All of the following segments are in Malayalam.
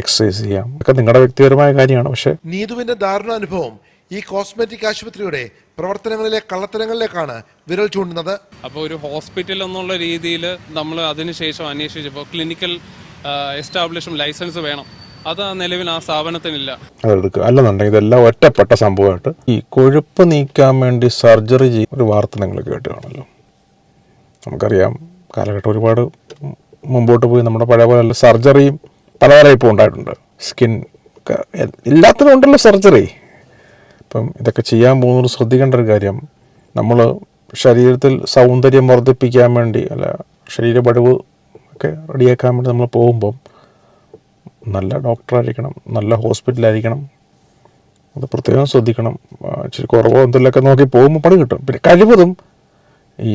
എക്സസൈസ് ചെയ്യാം. ഒക്കെ നിങ്ങളുടെ വ്യക്തിപരമായ കാര്യമാണ്. പക്ഷേ നീതുവിന്റെ ദാരുണ അനുഭവം ഈ കോസ്മെറ്റിക് ആശുപത്രിയുടെ പ്രവർത്തനങ്ങളിലെ കള്ളത്തരങ്ങളിലേക്കാണ് വിരൽ ചൂണ്ടുന്നത്. അപ്പോൾ ഒരു ഹോസ്പിറ്റൽ എന്നുള്ള രീതിയിൽ നമ്മൾ അതിനുശേഷം അന്വേഷിച്ചപ്പോൾ ക്ലിനിക്കൽ എസ്റ്റാബ്ലിഷും ലൈസൻസ് വേണം. അത് ആ നിലവിൽ ആ സ്ഥാപനത്തിനില്ല. അതെടുക്കുക അല്ലെന്നുണ്ടെങ്കിൽ ഇതെല്ലാം ഒറ്റപ്പെട്ട സംഭവമായിട്ട് ഈ കൊഴുപ്പ് നീക്കാൻ വേണ്ടി സർജറി ചെയ്യും ഒരു വാർത്ത നിങ്ങൾ കേട്ട് കാണുമല്ലോ. നമുക്കറിയാം കാലഘട്ടം ഒരുപാട് മുമ്പോട്ട് പോയി. നമ്മുടെ പഴയ പോലെ സർജറിയും പല ഇപ്പോൾ ഉണ്ടായിട്ടുണ്ട്. സ്കിൻ എല്ലാത്തിനും ഉണ്ടല്ലോ സർജറി? ഇപ്പം ഇതൊക്കെ ചെയ്യാൻ പോകുന്നത് ശ്രദ്ധിക്കേണ്ട ഒരു കാര്യം നമ്മൾ ശരീരത്തിൽ സൗന്ദര്യം വർദ്ധിപ്പിക്കാൻ വേണ്ടി അല്ല ശരീരപടിവ് ഒക്കെ റെഡിയാക്കാൻ വേണ്ടി നമ്മൾ പോകുമ്പം നല്ല ഡോക്ടറായിരിക്കണം നല്ല ഹോസ്പിറ്റലായിരിക്കണം. അത് പ്രത്യേകം ശ്രദ്ധിക്കണം. ഇച്ചിരി കുറവോ എന്തെങ്കിലുമൊക്കെ നോക്കി പോകുമ്പോൾ പണി കിട്ടും. പിന്നെ കഴിവതും ഈ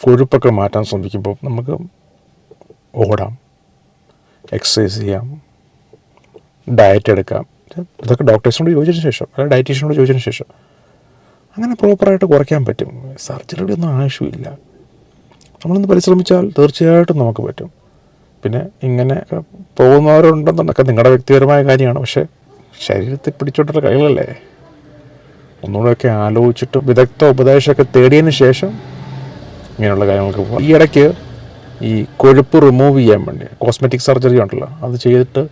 കൊഴുപ്പൊക്കെ മാറ്റാൻ ശ്രമിക്കുമ്പോൾ നമുക്ക് ഓടാം. എക്സസൈസ് ചെയ്യാം. ഡയറ്റ് എടുക്കാം. ഇതൊക്കെ ഡോക്ടേഴ്സിനോട് ചോദിച്ചതിന് ശേഷം അല്ലെങ്കിൽ ഡയറ്റീഷ്യനോട് ചോദിച്ചതിന് ശേഷം. അങ്ങനെ പ്രോപ്പറായിട്ട് കുറയ്ക്കാൻ പറ്റും. സർജറിയുടെ ഒന്നും ആവശ്യമില്ല. നമ്മളൊന്ന് പരിശ്രമിച്ചാൽ തീർച്ചയായിട്ടും നമുക്ക് പറ്റും. പിന്നെ ഇങ്ങനെ പോകുന്നവരുണ്ടെന്നുണ്ടൊക്കെ നിങ്ങളുടെ വ്യക്തിപരമായ കാര്യമാണ്. പക്ഷേ ശരീരത്തിൽ പിടിച്ചോട്ടുള്ള കളികളല്ലേ ഒന്നുകൂടെയൊക്കെ ആലോചിച്ചിട്ട് വിദഗ്ധ ഉപദേശമൊക്കെ തേടിയതിന് ശേഷം ഇങ്ങനെയുള്ള കാര്യങ്ങൾക്ക് പോകാം. ഈ ഇടയ്ക്ക് ഈ കൊഴുപ്പ് റിമൂവ് ചെയ്യാൻ വേണ്ടി കോസ്മെറ്റിക് സർജറി ഉണ്ടല്ലോ അത് ചെയ്തിട്ട്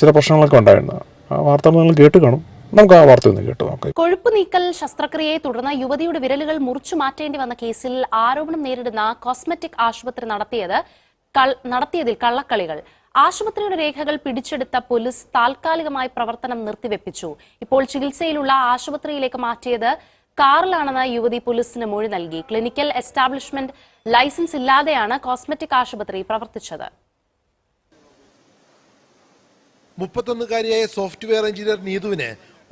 ചില പ്രശ്നങ്ങളൊക്കെ ഉണ്ടായിരുന്നു. ആ വാർത്തകൾ നിങ്ങൾ കേട്ട് കാണും. നമുക്ക് ആ വാർത്ത ഒന്ന് കേട്ട് നോക്കാം. കൊഴുപ്പ് നീക്കൽ ശസ്ത്രക്രിയയെ തുടർന്ന് യുവതിയുടെ വിരലുകൾ മുറിച്ചു മാറ്റേണ്ടി വന്ന കേസിൽ ആരോപണം നേരിടുന്ന കോസ്മെറ്റിക് ആശുപത്രി നടത്തിയത് നടത്തിയതിൽ കള്ളക്കളികൾ. ആശുപത്രിയുടെ രേഖകൾ പിടിച്ചെടുത്ത പോലീസ് താൽക്കാലികമായി പ്രവർത്തനം നിർത്തിവെപ്പിച്ചു. ഇപ്പോൾ ചികിത്സയിലുള്ള ആശുപത്രിയിലേക്ക് മാറ്റിയത് കാറിലാണെന്ന് യുവതി പോലീസിന് മൊഴി നൽകി. ക്ലിനിക്കൽ എസ്റ്റാബ്ലിഷ്മെന്റ് ലൈസൻസ് ഇല്ലാതെയാണ് കോസ്മെറ്റിക് ആശുപത്രി പ്രവർത്തിച്ചത്. മുപ്പത്തൊന്നുകാരിയായ സോഫ്റ്റ്വെയർ എഞ്ചിനീയർ നീതുവിന്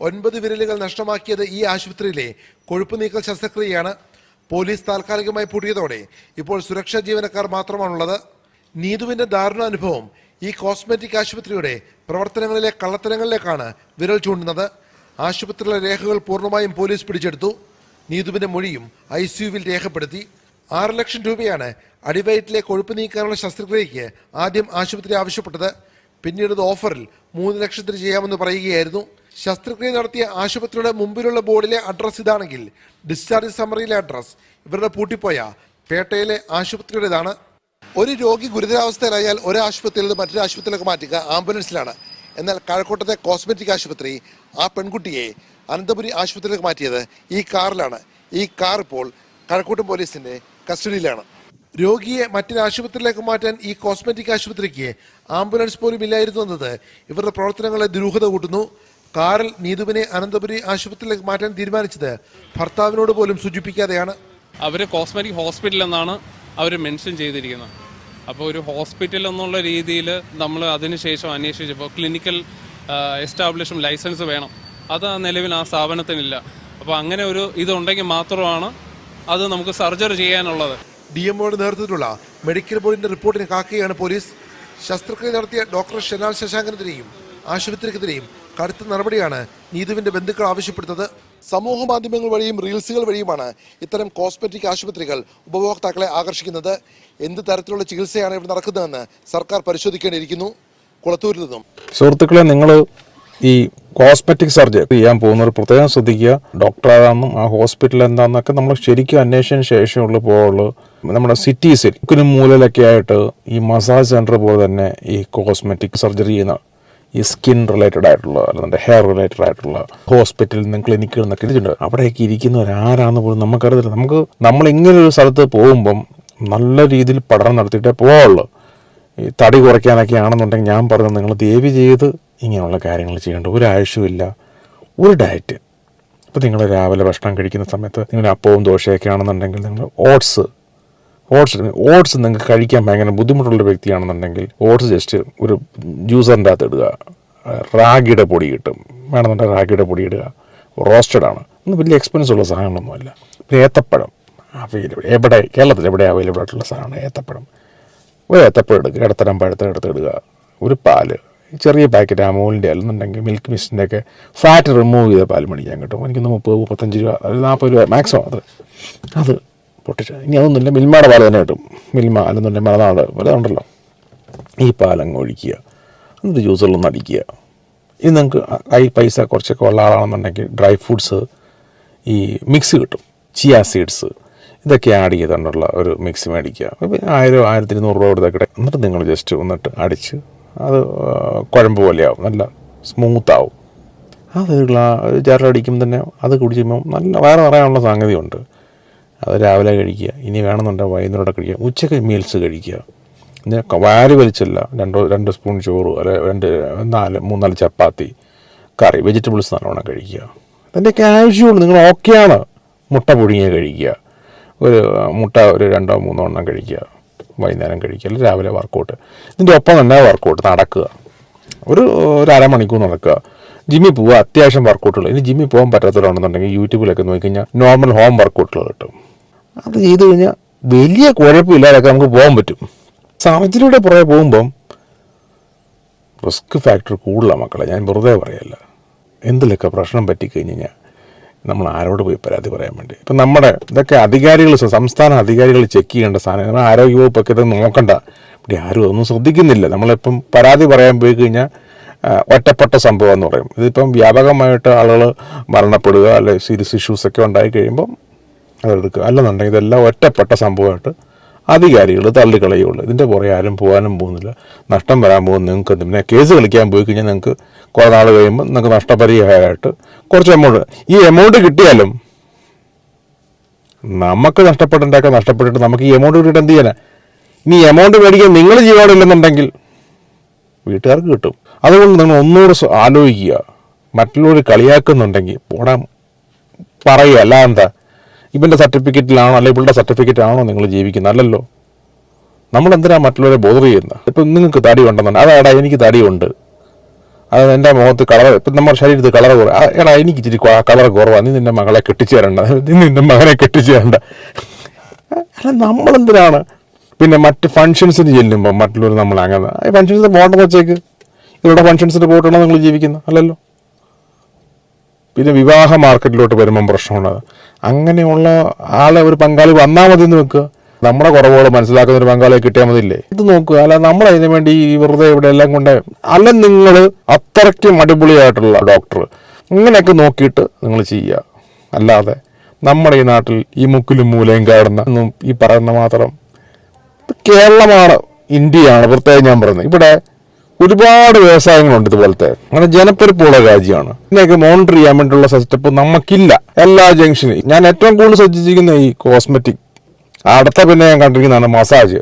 ഒൻപത് വിരലുകൾ നഷ്ടമാക്കിയത് ഈ ആശുപത്രിയിലെ കൊഴുപ്പ് നീക്കൽ ശസ്ത്രക്രിയയാണ് പോലീസ് താൽക്കാലികമായി പൂട്ടിയതോടെ ഇപ്പോൾ സുരക്ഷാ ജീവനക്കാർ മാത്രമാണുള്ളത്. നീതുവിന്റെ ദാരുണ അനുഭവം ഈ കോസ്മെറ്റിക് ആശുപത്രിയുടെ പ്രവർത്തനങ്ങളിലെ കള്ളത്തരങ്ങളിലേക്കാണ് വിരൽ ചൂണ്ടുന്നത്. ആശുപത്രിയിലെ രേഖകൾ പൂർണമായും പോലീസ് പിടിച്ചെടുത്തു. നീതുവിന്റെ മൊഴിയും ഐ രേഖപ്പെടുത്തി. ആറ് ലക്ഷം രൂപയാണ് അടിവയറ്റിലെ കൊഴുപ്പ് നീക്കാനുള്ള ശസ്ത്രക്രിയയ്ക്ക് ആദ്യം ആശുപത്രി ആവശ്യപ്പെട്ടത്. പിന്നീട് ഓഫറിൽ മൂന്ന് ലക്ഷത്തിന് ചെയ്യാമെന്ന് പറയുകയായിരുന്നു. ശസ്ത്രക്രിയ നടത്തിയ ആശുപത്രിയുടെ മുമ്പിലുള്ള ബോർഡിലെ അഡ്രസ്സ് ഇതാണെങ്കിൽ ഡിസ്ചാർജ് സമ്മറിയിലെ അഡ്രസ്സ്. ഇവരുടെ പൂട്ടിപ്പോയ പേട്ടയിലെ ആശുപത്രിയുടേതാണ്. ഒരു രോഗി ഗുരുതരാവസ്ഥയിലായാൽ ഒരു ആശുപത്രിയിൽ നിന്ന് മറ്റൊരു ആശുപത്രിയിലേക്ക് മാറ്റുക ആംബുലൻസിലാണ്. എന്നാൽ കഴക്കൂട്ടത്തെ കോസ്മെറ്റിക് ആശുപത്രി ആ പെൺകുട്ടിയെ അനന്തപുരി ആശുപത്രിയിലേക്ക് മാറ്റിയത് ഈ കാറിലാണ്. ഈ കാർ ഇപ്പോൾ കഴക്കൂട്ടം പോലീസിന്റെ കസ്റ്റഡിയിലാണ്. രോഗിയെ മറ്റൊരു ആശുപത്രിയിലേക്ക് മാറ്റാൻ ഈ കോസ്മെറ്റിക് ആശുപത്രിക്ക് ആംബുലൻസ് പോലും ഇല്ലായിരുന്നു എന്നത് ഇവരുടെ പ്രവർത്തനങ്ങളെ ദുരൂഹത കൂട്ടുന്നു. കാറിൽ നീതുവിനെ അനന്തപുരി ആശുപത്രിയിലേക്ക് മാറ്റാൻ തീരുമാനിച്ചത് ഭർത്താവിനോട് പോലും സൂചിപ്പിക്കാതെയാണ്. അവർ കോസ്മെറ്റിക് ഹോസ്പിറ്റൽ എന്നാണ് അവർ മെൻഷൻ ചെയ്തിരിക്കുന്നത്. അപ്പോൾ ഒരു ഹോസ്പിറ്റൽ എന്നുള്ള രീതിയിൽ നമ്മൾ അതിനുശേഷം അന്വേഷിച്ചപ്പോൾ ക്ലിനിക്കൽ എസ്റ്റാബ്ലിഷും ലൈസൻസ് വേണം. അത് നിലവിൽ ആ സ്ഥാപനത്തിനില്ല. അപ്പോൾ അങ്ങനെ ഒരു ഇതുണ്ടെങ്കിൽ മാത്രമാണ് അത് നമുക്ക് സർജറി ചെയ്യാനുള്ളത്. ഡി എംഒയുടെ നേതൃത്വത്തിലുള്ള മെഡിക്കൽ ബോർഡിന്റെ റിപ്പോർട്ടിനെ കാക്കുകയാണ് പോലീസ്. ശസ്ത്രക്രിയ നടത്തിയ ഡോക്ടർ ഷെനാൽ ശശാങ്കനെതിരെയും ആശുപത്രിക്കെതിരെയും കടുത്ത നടപടിയാണ് നീതുവിന്റെ ബന്ധുക്കൾ ആവശ്യപ്പെടുന്നത്. സമൂഹ മാധ്യമങ്ങൾ വഴിയും റീൽസുകൾ വഴിയുമാണ് ഇത്തരം കോസ്മെറ്റിക് ആശുപത്രികൾ ഉപഭോക്താക്കളെ ആകർഷിക്കുന്നത്. എന്ത് തരത്തിലുള്ള ചികിത്സയാണ് ഇവിടെ നടക്കുന്നതെന്ന് സർക്കാർ പരിശോധിക്കേണ്ടിയിരിക്കുന്നു. കുളത്തൂരിൽ നിന്നും. സുഹൃത്തുക്കളെ നിങ്ങൾ ഈ കോസ്മെറ്റിക് സർജറി ചെയ്യാൻ പോകുന്നവർ പ്രത്യേകം ശ്രദ്ധിക്കുക. ഡോക്ടർ ആരാണെന്നും ആ ഹോസ്പിറ്റൽ എന്താണെന്നൊക്കെ നമ്മൾ ശരിക്കും അന്വേഷിച്ചതിന് ശേഷമുള്ള പോകുള്ളൂ നമ്മുടെ സിറ്റീസിൽ മുക്കിനും മൂലയിലൊക്കെ ആയിട്ട് ഈ മസാജ് സെന്റർ പോലെ തന്നെ ഈ കോസ്മെറ്റിക് സർജറി ചെയ്യുന്ന ഈ സ്കിൻ റിലേറ്റഡ് ആയിട്ടുള്ള അല്ലാതെ ഹെയർ റിലേറ്റഡ് ആയിട്ടുള്ള ഹോസ്പിറ്റലിൽ നിന്നും ക്ലിനിക്കുകളിൽ നിന്നൊക്കെ ഇരിച്ചിട്ടുണ്ട് അവിടെയൊക്കെ ഇരിക്കുന്നവർ ആരാണെന്ന് പോലും നമുക്കറിയത്തില്ല. നമുക്ക് നമ്മൾ ഇങ്ങനെ ഒരു സ്ഥലത്ത് പോകുമ്പം നല്ല രീതിയിൽ പഠനം നടത്തിയിട്ടേ പോവുള്ളൂ ഈ തടി കുറയ്ക്കാനൊക്കെ ആണെന്നുണ്ടെങ്കിൽ ഞാൻ പറഞ്ഞു നിങ്ങൾ ദേവി ചെയ്ത് ഇങ്ങനെയുള്ള കാര്യങ്ങൾ ചെയ്യേണ്ട ഒരാവശ്യമില്ല ഒരു ഡയറ്റ് ഇപ്പോൾ നിങ്ങൾ രാവിലെ ഭക്ഷണം കഴിക്കുന്ന സമയത്ത് നിങ്ങൾ അപ്പവും ദോശയൊക്കെ ആണെന്നുണ്ടെങ്കിൽ നിങ്ങൾ ഓട്സ് ഓട്സ് ഓട്സ് നിങ്ങൾക്ക് കഴിക്കാൻ ഭയങ്കര ബുദ്ധിമുട്ടുള്ള വ്യക്തിയാണെന്നുണ്ടെങ്കിൽ ഓട്സ് ജസ്റ്റ് ഒരു ജ്യൂസറിന്റെ അകത്ത് ഇടുക. റാഗിയുടെ പൊടി കിട്ടും. വേണമെന്നുണ്ടെങ്കിൽ റാഗിയുടെ പൊടി ഇടുക. റോസ്റ്റഡ് ആണ്. ഒന്നും വലിയ എക്സ്പെൻസ് ഉള്ള സാധനങ്ങളൊന്നുമല്ല. പിന്നെ ഏത്തപ്പഴം. അവൈലബിൾ എവിടെ കേരളത്തിൽ എവിടെ അവൈലബിൾ ആയിട്ടുള്ള സാധനമാണ് ഏത്തപ്പഴം. ഒരു ഏത്തപ്പഴം എടുക്കുക. ഇടത്തരം പഴത്തിന് ഇടുക ഒരു പാൽ. ചെറിയ പാക്കറ്റ് അമൂലിന്റെ അല്ലെന്നുണ്ടെങ്കിൽ മിൽക്ക് മിസ്റ്റിന്റെ ഒക്കെ ഫാറ്റ് റിമൂവ് ചെയ്ത പാൽ മേടിക്കാൻ കിട്ടും. എനിക്കൊന്ന് മുപ്പത് മുപ്പത്തഞ്ച് രൂപ അല്ലെങ്കിൽ നാൽപ്പത് രൂപ മാക്സിമം അത്. അത് പൊട്ടിച്ച്. ഇനി അതൊന്നുമില്ല. മിൽമയുടെ പാൽ തന്നെ കിട്ടും. മിൽമ അല്ലെന്നുണ്ടെങ്കിൽ മലനാട് വലുതുണ്ടല്ലോ ഈ പാലങ്ങ് ഒഴിക്കുക. എന്നിട്ട് ജ്യൂസുകളൊന്ന് അടിക്കുക. ഇത് നിങ്ങൾക്ക് കൈ പൈസ കുറച്ചൊക്കെ ഉള്ള ആളാണെന്നുണ്ടെങ്കിൽ ഡ്രൈ ഫ്രൂട്ട്സ് ഈ മിക്സ് കിട്ടും. ചിയ സീഡ്സ് ഇതൊക്കെ ആഡ് ചെയ്തുകൊണ്ടുള്ള ഒരു മിക്സ് മേടിക്കുക. ആയിരം ആയിരത്തി ഇരുന്നൂറ് രൂപ കൊടുത്തൊക്കെ എന്നിട്ട് നിങ്ങൾ ജസ്റ്റ് വന്നിട്ട് അടിച്ച് അത് കുഴമ്പ് പോലെയാവും. നല്ല സ്മൂത്താവും. അത് ചേരടിക്കുമ്പോൾ തന്നെ അത് കുടിച്ചുമ്പോൾ നല്ല വയറ് പറയാനുള്ള സംഗതിയുണ്ട്. അത് രാവിലെ കഴിക്കുക. ഇനി വേണമെന്നുണ്ടെങ്കിൽ വൈകുന്നേരം കഴിക്കുക. ഉച്ചയ്ക്ക് മീൽസ് കഴിക്കുക. പിന്നെ വാരി വലിച്ചല്ല. രണ്ടോ രണ്ട് സ്പൂൺ ചോറ് അല്ലെ രണ്ട് നാല് മൂന്നാൽ ചപ്പാത്തി കറി വെജിറ്റബിൾസ് നല്ലോണം കഴിക്കുക. അതിന്റെയൊക്കെ ആവശ്യമുള്ളൂ നിങ്ങൾ ഓക്കെയാണ് മുട്ട പുഴുങ്ങിയ കഴിക്കുക. ഒരു മുട്ട ഒരു രണ്ടോ മൂന്നോ എണ്ണം കഴിക്കുക. വൈകുന്നേരം കഴിക്കുക അല്ലെങ്കിൽ രാവിലെ വർക്കൗട്ട് ഇതിന്റെ ഒപ്പം തന്നെ വർക്കൗട്ട് നടക്കുക. ഒരു ഒരു അരമണിക്കൂർ നടക്കുക. ജിമ്മിൽ പോവുക അത്യാവശ്യം വർക്കൗട്ടുകൾ ഇനി ജിമ്മിൽ പോകാൻ പറ്റാത്തവരാണെന്നുണ്ടെങ്കിൽ യൂട്യൂബിലൊക്കെ നോക്കിക്കഴിഞ്ഞാൽ നോർമൽ ഹോം വർക്കൗട്ടുകൾ കിട്ടും. അത് ചെയ്ത് കഴിഞ്ഞാൽ വലിയ കുഴപ്പമില്ലാതൊക്കെ നമുക്ക് പോകാൻ പറ്റും. സാഹചര്യത്തിലൂടെ പുറകെ പോകുമ്പം റിസ്ക് ഫാക്ടർ കൂടുതലാണ് മക്കളെ. ഞാൻ വെറുതെ പറയല്ല. എന്തിലൊക്കെ പ്രശ്നം പറ്റിക്കഴിഞ്ഞ് കഴിഞ്ഞാൽ നമ്മൾ ആരോട് പോയി പരാതി പറയാൻ വേണ്ടി. ഇപ്പം നമ്മുടെ ഇതൊക്കെ അധികാരികൾ സംസ്ഥാന അധികാരികൾ ചെക്ക് ചെയ്യേണ്ട സാധനം. ആരോഗ്യവകുപ്പൊക്കെ ഇത് നോക്കണ്ട. ഇവിടെ ആരും അതൊന്നും ശ്രദ്ധിക്കുന്നില്ല. നമ്മളിപ്പം പരാതി പറയാൻ പോയി കഴിഞ്ഞാൽ ഒറ്റപ്പെട്ട സംഭവം എന്ന് പറയും. ഇതിപ്പം വ്യാപകമായിട്ട് ആളുകൾ മരണപ്പെടുക അല്ലെ സീരിയസ് ഇഷ്യൂസൊക്കെ ഉണ്ടായി കഴിയുമ്പം അതെടുക്കുക. അല്ലെന്നുണ്ടെങ്കിൽ ഇതെല്ലാം ഒറ്റപ്പെട്ട സംഭവമായിട്ട് അധികാരികൾ തള്ളിക്കളയുള്ളൂ. ഇതിന്റെ പുറകെ ആരും പോകാനും പോകുന്നില്ല. നഷ്ടം വരാൻ പോകുന്ന നിങ്ങൾക്ക്? പിന്നെ കേസ് കളിക്കാൻ പോയി കഴിഞ്ഞാൽ നിങ്ങൾക്ക് കുറേ നാൾ കഴിയുമ്പോൾ നിങ്ങൾക്ക് നഷ്ടപരിഹാരമായിട്ട് കുറച്ച് എമൗണ്ട് ഈ എമൗണ്ട് കിട്ടിയാലും നമുക്ക് നഷ്ടപ്പെടേണ്ടൊക്കെ നഷ്ടപ്പെട്ടിട്ട് നമുക്ക് ഈ എമൗണ്ട് കിട്ടിയിട്ട് എന്ത് ചെയ്യാനാ? ഇനി എമൗണ്ട് മേടിക്കാൻ നിങ്ങൾ ജീവനമില്ലെന്നുണ്ടെങ്കിൽ വീട്ടുകാർക്ക് കിട്ടും. അതുകൊണ്ട് നിങ്ങൾ ഒന്നുകൂടെ ആലോചിക്കുക. മറ്റുള്ളവർ കളിയാക്കുന്നുണ്ടെങ്കിൽ പോടാൻ പറയുക. അല്ല എന്താ? ഇവന്റെ സർട്ടിഫിക്കറ്റിലാണോ അല്ലെങ്കിൽ ഇവളുടെ സർട്ടിഫിക്കറ്റാണോ നിങ്ങൾ ജീവിക്കുന്നത്? അല്ലല്ലോ. നമ്മൾ മറ്റുള്ളവരെ ബോധർ ചെയ്യുന്നത്? ഇപ്പം നിങ്ങൾക്ക് തടി ഉണ്ടെന്നുണ്ട് അതാടാ എനിക്ക് തടിയുണ്ട് അത് എന്റെ മുഖത്ത് കളർ ഇപ്പം നമ്മുടെ ശരീരത്തിൽ കളർ കുറവ് എടാ എനിക്ക് ഇച്ചിരി കളർ കുറവാണ് നീ നിന്റെ മകളെ കെട്ടിച്ചു തരണ്ട. നീ നിന്റെ മകനെ കെട്ടിച്ചു തരണ്ട. അല്ല നമ്മളെന്തിനാണ്? പിന്നെ മറ്റ് ഫങ്ഷൻസിന് ചെല്ലുമ്പോൾ മറ്റുള്ളവർ നമ്മൾ അങ്ങനെ ഫങ്ഷൻസിന് പോകേണ്ടെന്ന് വെച്ചേക്ക്. ഇവരുടെ ഫങ്ഷൻസിന് പോയിട്ടാണോ നിങ്ങൾ ജീവിക്കുന്നത്? അല്ലല്ലോ. പിന്നെ വിവാഹ മാർക്കറ്റിലോട്ട് വരുമ്പം പ്രശ്നമാണ്. അങ്ങനെയുള്ള ആളെ ഒരു പങ്കാളി വന്നാൽ മതി എന്ന് വെക്കുക നമ്മുടെ കുറവുകൾ മനസ്സിലാക്കുന്ന ഒരു പങ്കാളിയെ കിട്ടിയാൽ മതിയില്ലേ? ഇത് നോക്കുക അല്ല നമ്മൾ അതിന് വേണ്ടി ഈ വെറുതെ ഇവിടെ എല്ലാം കൊണ്ട് അല്ല നിങ്ങൾ അത്രയ്ക്കും അടിപൊളിയായിട്ടുള്ള ഡോക്ടർ ഇങ്ങനെയൊക്കെ നോക്കിയിട്ട് നിങ്ങൾ ചെയ്യുക അല്ലാതെ നമ്മുടെ ഈ നാട്ടിൽ ഈ മുക്കിലും മൂലയും കാണുന്ന ഈ പറയുന്ന മാത്രം കേരളമാണ്. ഇന്ത്യയാണ് പ്രത്യേകം ഞാൻ പറയുന്നത്. ഇവിടെ ഒരുപാട് വ്യവസായങ്ങളുണ്ട് ഇതുപോലത്തെ. അങ്ങനെ ജനപ്പെരുപ്പുള്ള രാജ്യമാണ്. ഇതിനെയൊക്കെ മോണിറ്റർ ചെയ്യാൻ വേണ്ടിയുള്ള സെറ്റപ്പ് നമുക്കില്ല. എല്ലാ ജംഗ്ഷനും ഞാൻ ഏറ്റവും കൂടുതൽ ശ്രദ്ധിച്ചിരിക്കുന്ന ഈ കോസ്മെറ്റിക് അടുത്ത പിന്നെ ഞാൻ കണ്ടിരിക്കുന്നതാണ് മസാജ്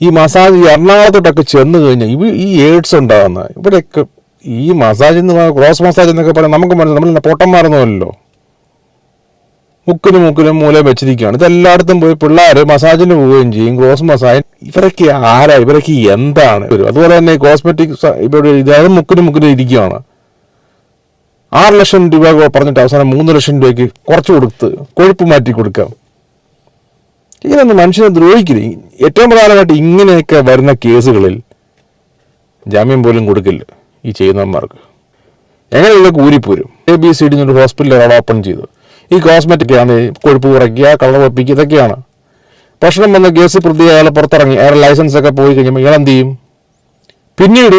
ഈ മസാജ് എറണാകുളത്തോട്ടൊക്കെ ചെന്ന് കഴിഞ്ഞാൽ ഇവ ഈ എയ്ഡ്സ് ഉണ്ടാകുന്ന ഇവിടെയൊക്കെ ഈ മസാജ് എന്ന് ക്രോസ് മസാജ് എന്നൊക്കെ പറയാം നമുക്ക് മനസ്സിലാവും നമ്മൾ പൊട്ടന്മാരൊന്നുമല്ലോ മുക്കിനും മുക്കിനും മൂലം വെച്ചിരിക്കുകയാണ്. ഇതെല്ലായിടത്തും പോയി പിള്ളേർ മസാജിന് പോവുകയും ചെയ്യും ക്രോസ് മസാജ് ഇവരൊക്കെ ആരാ? ഇവരൊക്കെ എന്താണ്? അതുപോലെ തന്നെ കോസ്മെറ്റിക് ഇവരുടെ ഇതായത് മുക്കിന് മുക്കിന് ഇരിക്കുകയാണ് ആറ് ലക്ഷം രൂപ പറഞ്ഞിട്ട് അവസാനം മൂന്ന് ലക്ഷം രൂപയ്ക്ക് കുറച്ച് കൊടുത്ത് കൊഴുപ്പ് മാറ്റി കൊടുക്കാം. ഇങ്ങനെയൊന്നും മനുഷ്യനെ ദ്രോഹിക്കില്ല ഏറ്റവും പ്രധാനമായിട്ട് ഇങ്ങനെയൊക്കെ വരുന്ന കേസുകളിൽ ജാമ്യം പോലും കൊടുക്കില്ല ഈ ചെയ്യുന്നവന്മാർക്ക്. എങ്ങനെ ഇതൊക്കെ ഊരിപ്പോരും എ ബി സി ഡി എന്നൊരു ഹോസ്പിറ്റൽ ഓപ്പൺ ചെയ്തു. ഈ കോസ്മെറ്റിക് ആണ് കൊഴുപ്പ് കുറയ്ക്കുക കളർ ഒപ്പിക്കുക ഇതൊക്കെയാണ്. പ്രശ്നം വന്ന കേസ് പ്രതി അയാൾ പുറത്തിറങ്ങി. അയാളുടെ ലൈസൻസ് ഒക്കെ പോയി കഴിയുമ്പോൾ ഇയാൾ എന്ത് ചെയ്യും? പിന്നീട്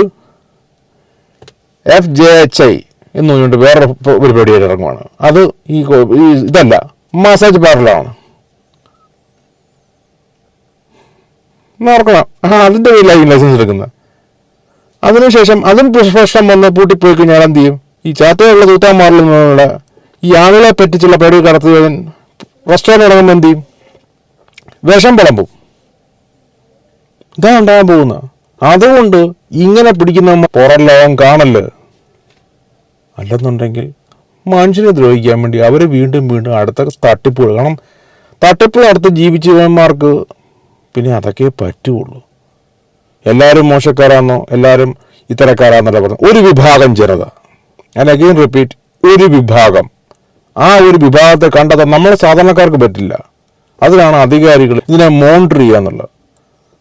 എഫ് ജെ എച്ച് ഐ എന്ന് പറഞ്ഞുകൊണ്ട് വേറൊരു പരിപാടിയായിട്ട് ഇറങ്ങുവാണ്. അത് ഈ ഇതല്ല മസാജ് പാർലറാണ് ഓർക്കണം. ആ അതിന്റെ പേരിലായിരിക്കും ലൈസൻസ് എടുക്കുന്നത്. അതിനുശേഷം അതും പ്രശ്നം വന്ന് പൂട്ടിപ്പോയി കഴിഞ്ഞാൽ എന്ത് ചെയ്യും? ഈ ചാത്തയുള്ള നിന്നുള്ള ഈ ആളുകളെ പറ്റിച്ചുള്ള പേടി കടത്തുകയും റെസ്റ്റോറന്റ് തുടങ്ങുമ്പോൾ എന്ത് ചെയ്യും? വിഷം വിളമ്പും. ഇതാണ് ഉണ്ടാകാൻ പോകുന്നത്. അതുകൊണ്ട് ഇങ്ങനെ പിടിക്കുന്ന പുറം ലോകം കാണൽ. അല്ലെന്നുണ്ടെങ്കിൽ മനുഷ്യനെ ദ്രോഹിക്കാൻ വേണ്ടി അവർ വീണ്ടും വീണ്ടും അടുത്ത തട്ടിപ്പുകൾ കാരണം തട്ടിപ്പ് നടത്തി ജീവിച്ചവന്മാർക്ക് പിന്നെ അതൊക്കെ പറ്റുള്ളൂ. എല്ലാവരും മോശക്കാരാണെന്നോ എല്ലാവരും ഇത്തരക്കാരാണെന്നല്ല പറഞ്ഞു ഒരു വിഭാഗം ജനത. ഞാൻ അഗെയിൻ റിപ്പീറ്റ് ഒരു വിഭാഗം. ആ ഒരു വിഭാഗത്തെ കണ്ടെത്താൻ നമ്മളെ സാധാരണക്കാർക്ക് പറ്റില്ല. അതിനാണ് അധികാരികൾ ഇതിനെ മോണിറ്റർ ചെയ്യുക എന്നുള്ളത്.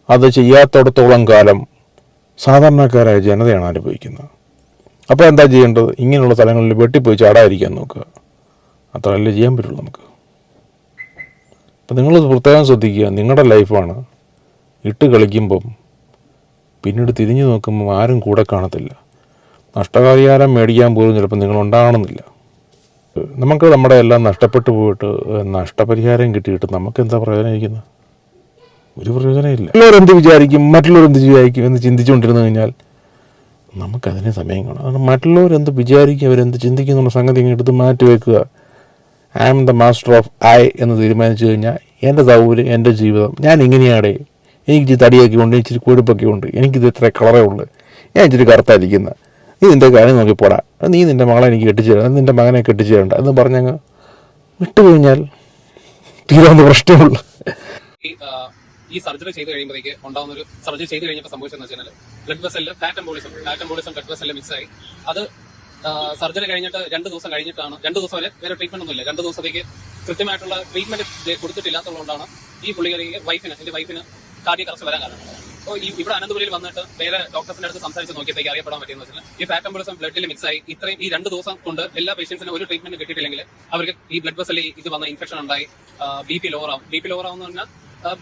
അത് ചെയ്യാത്തടത്തോളം കാലം സാധാരണക്കാരായ ജനതയാണ് അനുഭവിക്കുന്നത്. അപ്പോൾ എന്താ ചെയ്യേണ്ടത്? ഇങ്ങനെയുള്ള സ്ഥലങ്ങളിൽ വെട്ടിപ്പോയി ചാടാതിരിക്കാൻ നോക്കുക. അത്രയല്ലേ ചെയ്യാൻ പറ്റുള്ളൂ നമുക്ക്. അപ്പം നിങ്ങൾ പ്രത്യേകം ശ്രദ്ധിക്കുക. നിങ്ങളുടെ ലൈഫാണ് ഇട്ട് കളിക്കുമ്പം പിന്നീട് തിരിഞ്ഞു നോക്കുമ്പോൾ ആരും കൂടെ കാണത്തില്ല. നഷ്ടപരിഹാരം മേടിക്കാൻ പോലും ചിലപ്പോൾ നിങ്ങൾ ഉണ്ടാകണമെന്നില്ല നമുക്ക് നമ്മുടെ എല്ലാം നഷ്ടപ്പെട്ടു പോയിട്ട് നഷ്ടപരിഹാരം കിട്ടിയിട്ട് നമുക്ക് എന്താ പ്രയോജനം ഇരിക്കുന്നത് ഒരു പ്രയോജനമില്ല. മറ്റുള്ളവരെന്ത് വിചാരിക്കും? മറ്റുള്ളവർ എന്ത് വിചാരിക്കും എന്ന് ചിന്തിച്ചുകൊണ്ടിരുന്നു കഴിഞ്ഞാൽ നമുക്കതിന് സമയം കാണാം. മറ്റുള്ളവർ എന്ത് വിചാരിക്കും അവരെന്ത് ചിന്തിക്കും എന്നുള്ള സംഗതി എടുത്ത് മാറ്റി വെക്കുക. I am the master of I എന്ന് തീരുമാനിച്ചു കഴിഞ്ഞാൽ എന്റെ സൗകര്യം എന്റെ ജീവിതം ഞാൻ ഇങ്ങനെയാണ്. എനിക്ക് ഇച്ചിരി തടിയൊക്കെ ഉണ്ട് ഇച്ചിരി കൊഴുപ്പൊക്കെ ഉണ്ട് എനിക്കിത് ഇത്ര കളറേ ഉള്ളൂ. ഞാൻ ഇച്ചിരി കറുത്തായിരിക്കുന്ന. നീ നിന്റെ കാര്യം നോക്കി പോടാ. നീ നിന്റെ മകളെ എനിക്ക് കെട്ടിച്ചു തരണം നിന്റെ മകനെ കെട്ടിച്ചു തരണ്ട എന്ന് പറഞ്ഞങ്ങ് വിട്ടു കഴിഞ്ഞാൽ തീരാവുന്ന പ്രശ്നമുള്ളൂ ഈ സർജറി ചെയ്ത് കഴിയുമ്പോഴേക്ക് ഉണ്ടാകുന്ന ഒരു സർജറി ചെയ്ത് കഴിഞ്ഞപ്പോൾ സംഭവിച്ചതെന്ന് വെച്ചാൽ blood വെസലിൽ fat embolism fat embolism blood വെസലിൽ mix ആയി. അത് സർജറി കഴിഞ്ഞിട്ട് രണ്ട് ദിവസം കഴിഞ്ഞിട്ടാണ് രണ്ട് ദിവസം വരെ വേറെ ട്രീറ്റ്മെന്റ് ഒന്നുമില്ല രണ്ട് ദിവസത്തേക്ക് കൃത്യമായിട്ടുള്ള ട്രീറ്റ്മെന്റ് കൊടുത്തിട്ടില്ലാത്തതുകൊണ്ടാണ് ഈ പുള്ളിക്കാരിക്ക് വൈഫിന് എന്റെ വൈഫിന് കാർഡിയ കറച്ച് വരാൻ കാരണം. അപ്പോൾ ഈ ഇവിടെ അനന്തപുരിയിൽ വന്നിട്ട് വേറെ ഡോക്ടേഴ്സിന്റെ അടുത്ത് സംസാരിച്ച് നോക്കിയപ്പോഴേക്ക് അറിയപ്പെടാൻ പറ്റിയെന്ന് വെച്ചാൽ ഈ ഫാറ്റം എംബോളിസം ബ്ലഡിൽ മിക്സ് ആയി ഇത്രയും ഈ രണ്ട് ദിവസം കൊണ്ട് എല്ലാ പേഷ്യൻസിനും ഒരു ട്രീറ്റ്മെന്റ് കിട്ടിയിട്ടില്ലെങ്കിൽ അവർക്ക് ഈ ബ്ലഡ് വെസലിൽ ഇത് വന്ന ഇൻഫെക്ഷൻ ഉണ്ടായി ബി പി ലോവർ ആവും. ബി പി ലോവർ ആവുന്ന പറഞ്ഞാൽ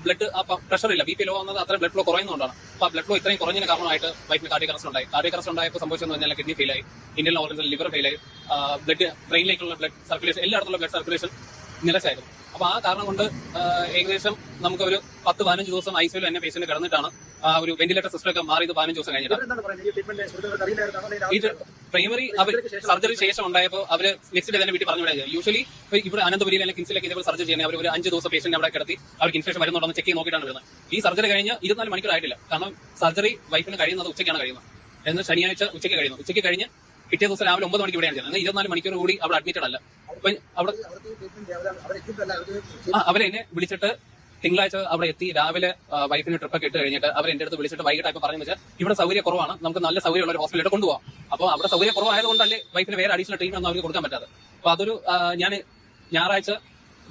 ബ്ലഡ് ആ പ്രഷർ ഇല്ല. ബി പി ലോ ആവുന്നത് അത്ര ബ്ലഡ് ഫ്ലോ കുറയുന്നതുകൊണ്ടാണ്. അപ്പൊ ബ്ലഡ് ഫ്ലോ ഇത്രയും കുറഞ്ഞതിന് കാരണമായിട്ട് വൈഫിന് കാർഡിയ കറസ്റ്റ് ഉണ്ടായി. കാർഡിയ കറസ്റ്റ് ഉണ്ടായപ്പോൾ സംഭവിച്ചെന്ന് പറഞ്ഞാൽ കിഡ്നി ഫെയിലായി ഇന്ത്യൻ ഓർഗൻസിൽ ലിവർ ഫെയിലായി ബ്ലഡ് ബ്രെയിനിലേക്കുള്ള ബ്ലഡ് സർക്കുലേഷൻ എല്ലായിടത്തുള്ള ബ്ലഡ് സർക്കുലേഷൻ നിലച്ചായിരുന്നു. അപ്പൊ ആ കാരണം കൊണ്ട് ഏകദേശം നമുക്ക് ഒരു പത്ത് പതിനഞ്ച് ദിവസം ഐ തന്നെ പേഷ്യന്റ് കിടന്നിട്ടാണ് ഒരു വെന്റിലേറ്റർ സിസ്റ്റം ഒക്കെ മാറിയത് പതിനഞ്ച് ദിവസം കഴിഞ്ഞിട്ട് ഇത് പ്രൈമറി അവർ സർജറി ശേഷം ഉണ്ടായപ്പോൾ അവർ നെക്സ്റ്റ് ഡേ തന്നെ വീട്ടിൽ പറഞ്ഞു വിടാൻ യൂഷ്വലി ഇവിടെ അനന്തപുരിയിൽ അല്ലെങ്കിൽ കിൻസിലേക്ക് ഇതേപോലെ സർജറി ചെയ്യുന്നത് അവർ ഒരു അഞ്ച് ദിവസം പേഷ്യന്റ് അവിടെ കിടത്തി അവർക്ക് ഇൻഫെക്ഷൻ വരുന്നുണ്ടോ എന്ന് ചെക്ക് ചെയ്ത് നോക്കിയിട്ടാണ് വരുന്നത്. ഈ സർജറി കഴിഞ്ഞ് ഇരുപത്തിനാല് മണിക്കൂർ ആയിട്ടില്ല. കാരണം സർജറി വൈഫിന് കഴിയുന്നത് ഉച്ചയ്ക്കാണ് കഴിയുന്നത്. എന്ന് ശനിയാഴ്ച ഉച്ചയ്ക്ക് കഴിയുന്നു. ഉച്ചയ്ക്ക് കഴിഞ്ഞ് പിറ്റേ ദിവസം രാവിലെ ഒമ്പത് മണിക്ക് ഇവിടെയാണ് ചെയ്യുന്നത് ഇരുപത്തിനാല് മണിക്കൂർ കൂടി അവിടെ അഡ്മിറ്റഡ് അല്ല. അപ്പൊ അവിടെ അവരെന്നെ അവരെ എന്നെ വിളിച്ചിട്ട് തിങ്കളാഴ്ച അവിടെ എത്തി രാവിലെ വൈഫിന് ട്രിപ്പ് ഒക്കെ ഇട്ട് കഴിഞ്ഞിട്ട് അവർ എന്റെ അടുത്ത് വിളിച്ചിട്ട് വൈകിട്ടായപ്പോൾ പറഞ്ഞു വെച്ചാൽ ഇവിടെ സൗകര്യം കുറവാണ്. നമുക്ക് നല്ല സൗകര്യമുള്ള ഒരു ഹോസ്പിറ്റലിൽ കൊണ്ടുപോകാം അപ്പോൾ അവിടെ സൗകര്യം കുറവായതുകൊണ്ടല്ലേ വൈഫിന് വേറെ അഡീഷണൽ ട്രീറ്റ്മെന്റ് അവർക്ക് കൊടുക്കാൻ പറ്റാതെ അപ്പൊ അതൊരു ഞാൻ ഞായറാഴ്ച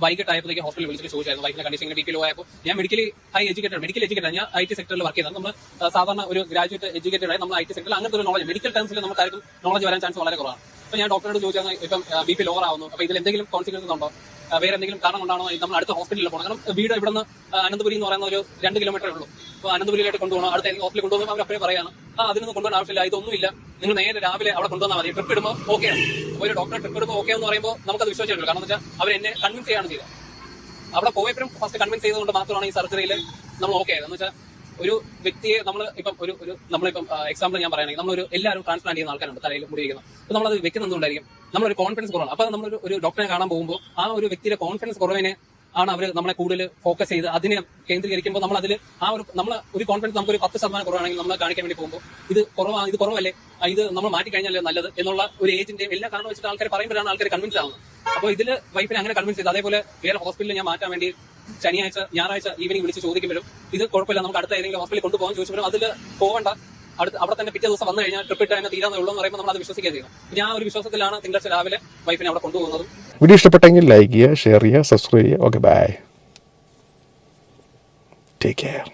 വൈകിട്ടായപ്പോഴത്തേക്ക് ഹോസ്പിറ്റലിൽ വിളിച്ചിട്ട് ചോദിച്ചായിരുന്നു. വൈഫിന്റെ കണ്ടീഷൻ ഇങ്ങനെ ലോ ആയപ്പോൾ ഞാൻ medically high educated medical educated ഞാൻ ഐ ടി സെക്ടറിൽ വർക്ക് ചെയ്തത് നമ്മൾ സാധാരണ ഒരു ഗ്രാജുവേറ്റ് എഡ്യൂക്കേറ്റഡ് ആയി നമ്മൾ ഐ ടി സെക്ടറിൽ അങ്ങനത്തെ ഒരു നോളജ് മെഡിക്കൽ ടേംസിൽ നമുക്ക് ആർക്കും നോളജ് വരാൻ ചാൻസ് വളരെ കുറവാണ്. അപ്പൊ ഞാൻ ഡോക്ടറോട് ചോദിച്ചാൽ ഇപ്പം ബി പി ലോവർ ആവുന്നു. അപ്പൊ ഇതിൽ എന്തെങ്കിലും കോൺസിക്വൻസ് ഉണ്ടോ? വേറെ എന്തെങ്കിലും കാരണം ഉണ്ടാണോ നമ്മൾ അടുത്ത ഹോസ്പിറ്റലിൽ പോകണം കാരണം വീട് ഇവിടെ നിന്ന് അനന്തപുരി എന്ന് പറയുന്ന ഒരു രണ്ട് കിലോമീറ്റർ ഉള്ളൂ. അപ്പോൾ അനന്തപുരിയിലേക്ക് കൊണ്ടുപോകണം. അടുത്ത ഹോസ്പിറ്റലിൽ കൊണ്ടുപോകുമ്പോൾ അവർ അപ്പോഴേ പറയാണ്. ആ അതിനൊന്നും കൊണ്ടുപോകാൻ ആവശ്യമില്ല. ഇതൊന്നുമില്ല. നിങ്ങൾ നേരെ രാവിലെ അവിടെ കൊണ്ടുവന്നാൽ മതി. ട്രിപ്പ് ഇടുമ്പോൾ അപ്പോൾ ഒരു ഡോക്ടറെ ട്രിപ്പ് ഇടുമ്പോൾ ഓക്കെ എന്ന് പറയുമ്പോൾ നമുക്കത് വിശ്വസിച്ചിട്ടില്ല കാരണം വെച്ചാൽ അവർ എന്നെ കൺവിൻസ് ചെയ്യാണ് ചെയ്തത്. അവിടെ പോയപ്പോഴും ഫസ്റ്റ് കൺവിൻസ് ചെയ്തുകൊണ്ട് മാത്രമാണ് ഈ സർജറിയിൽ നമ്മൾ ഓക്കെ ആയത്. എന്ന് വെച്ചാൽ ഒരു വ്യക്തിയെ നമ്മൾ ഇപ്പം ഒരു ഒരു നമ്മളിപ്പം എക്സാമ്പിൾ ഞാൻ പറയുകയാണെങ്കിൽ നമ്മളൊരു എല്ലാവരും ട്രാൻസ്പ്ലാന്റ് ചെയ്യുന്ന ആൾക്കാരുണ്ട് തലയിൽ മുടിയിരിക്കുന്നത് അപ്പൊ അപ്പോൾ നമ്മളത് വെക്കുന്നത് എന്തുകൊണ്ടായിരിക്കും? നമ്മളൊരു കോൺഫിഡൻസ് കുറവാണ്. അപ്പോൾ നമ്മളൊരു ഒരു ഡോക്ടറെ കാണാൻ പോകുമ്പോൾ ആ ഒരു വ്യക്തിയുടെ കോൺഫിഡൻസ് കുറവിനെ ആണ് അവർ നമ്മളെ കൂടുതൽ ഫോക്കസ് ചെയ്ത് അതിനെ കേന്ദ്രീകരിക്കുമ്പോൾ നമ്മൾ അതിൽ ആ ഒരു നമ്മൾ ഒരു കോൺഫിഡൻസ് നമുക്ക് ഒരു പത്ത് ശതമാനം കുറവാണെങ്കിൽ നമ്മൾ കാണിക്കാൻ വേണ്ടി പോകുമ്പോൾ ഇത് കുറവാണ് ഇത് കുറവല്ലേ? ഇത് നമ്മൾ മാറ്റി കഴിഞ്ഞാലേ നല്ലത് എന്നുള്ള ഒരു ഏജിന്റെ എല്ലാ കാരണം വെച്ചിട്ട് ആൾക്കാർ പറയുമ്പോഴാണ് ആൾക്കാർ കൺവിൻസ് ആവുന്നത്. അപ്പോൾ ഇതിൽ വൈഫിനെ അങ്ങനെ കൺവിൻസ് ചെയ്ത് അതേപോലെ വേറെ ഹോസ്പിറ്റലിൽ ഞാൻ മാറ്റാൻ വേണ്ടി ശനിയാഴ്ച ഞായറാഴ്ച ഈവനിങ് വിളിച്ച് ചോദിക്കുമ്പോഴും ഇത് കുഴപ്പമില്ല നമുക്ക് അടുത്ത ഏതെങ്കിലും ഹോസ്പിറ്റലിൽ കൊണ്ടുപോകാൻ ചോദിച്ചപ്പോഴും അതിൽ പോകണ്ട അടുത്ത് അവിടെ തന്നെ പിറ്റേ ദിവസം വന്നു കഴിഞ്ഞാൽ ട്രിപ്പ് ഇട്ട് തന്നെ തീരാന്നേ ഉള്ളൂ എന്ന് പറയുമ്പോൾ നമ്മൾ അത് വിശ്വസിക്കുക ചെയ്യണം ഞാൻ ഒരു വിശ്വാസത്തിലാണ് തിങ്കളാഴ്ച രാവിലെ വൈഫിനെ അവിടെ കൊണ്ടുപോകുന്നത്. വീഡിയോ ഇഷ്ടപ്പെട്ടെങ്കിൽ ലൈക്ക് ചെയ്യുക ഷെയർ ചെയ്യുക സബ്സ്ക്രൈബ് ചെയ്യുക. Okay bye take care